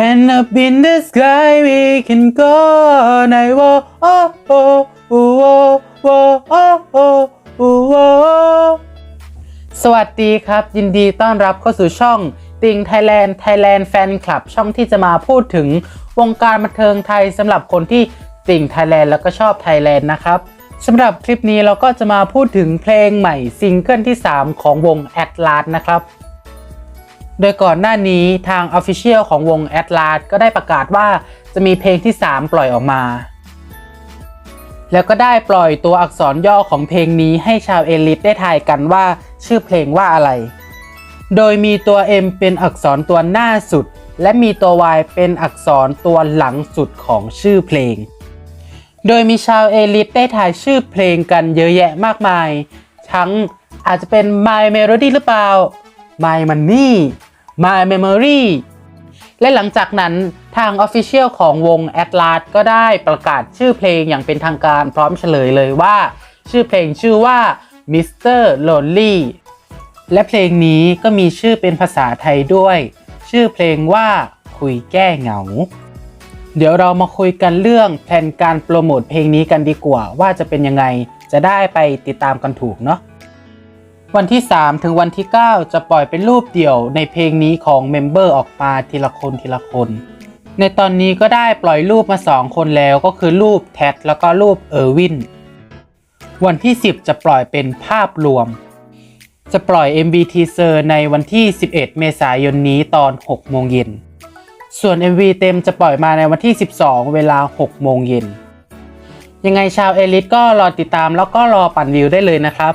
Hand up in the sky, we can go. I wo oh, oh, oh, oh, oh, oh, oh, สวัสดีครับ ยินดีต้อนรับเข้าสู่ช่องติงไทยแลนด์ไทยแลนด์แฟนคลับช่องที่จะมาพูดถึงวงการบันเทิงไทยสำหรับคนที่ติงไทยแลนด์แล้วก็ชอบไทยแลนด์นะครับสำหรับคลิปนี้เราก็จะมาพูดถึงเพลงใหม่ซิงเกิลที่ 3 ของวงแอตลาสนะครับ โดยก่อนหน้านี้ทาง Official ของวง Atlas ก็ได้ประกาศว่าจะมีเพลงที่ 3 ปล่อยออกมา แล้วก็ได้ปล่อยตัวอักษรย่อของเพลงนี้ให้ชาวเอลิทได้ทายกันว่าชื่อเพลงว่าอะไร โดยมีตัว M เป็นอักษรตัวหน้าสุด และมีตัว Y เป็นอักษรตัวหลังสุดของชื่อเพลง โดยมีชาวเอลิทได้ทายชื่อเพลงกันเยอะแยะมากมาย ทั้งอาจจะเป็น My Melody หรือเปล่า My Money My Memory และหลังจากนั้นทาง Official ของวง Atlas ก็ได้ประกาศชื่อเพลงอย่างเป็นทางการพร้อมเฉลยเลยว่า ชื่อเพลงชื่อว่า Mr. Lonely และเพลงนี้ก็มีชื่อเป็นภาษาไทยด้วย ชื่อเพลงว่าคุยแก้เหงา เดี๋ยวเรามาคุยกันเรื่องแผนการโปรโมทเพลงนี้กันดีกว่าว่าจะเป็นยังไงจะได้ไปติดตามกันถูกเนาะ วันที่ 3 ถึงวันที่ 9 จะปล่อยเป็นรูปเดี่ยวในเพลงนี้ของเมมเบอร์ออกมาทีละคนทีละคน ในตอนนี้ก็ได้ปล่อยรูปมา 2 คนแล้วก็คือรูปแท็ดแล้วก็รูปเออร์วิน วันที่ 10 จะปล่อยเป็นภาพรวม จะปล่อย MV Teaser ในวันที่ 11 เมษายนนี้ตอน 6 โมงเย็น ส่วน MV เต็มจะปล่อยมาในวันที่ 12 เวลา 6 โมงเย็น ยังไงชาวเอลิทก็รอติดตามแล้วก็รอปั่นวิวได้เลยนะครับ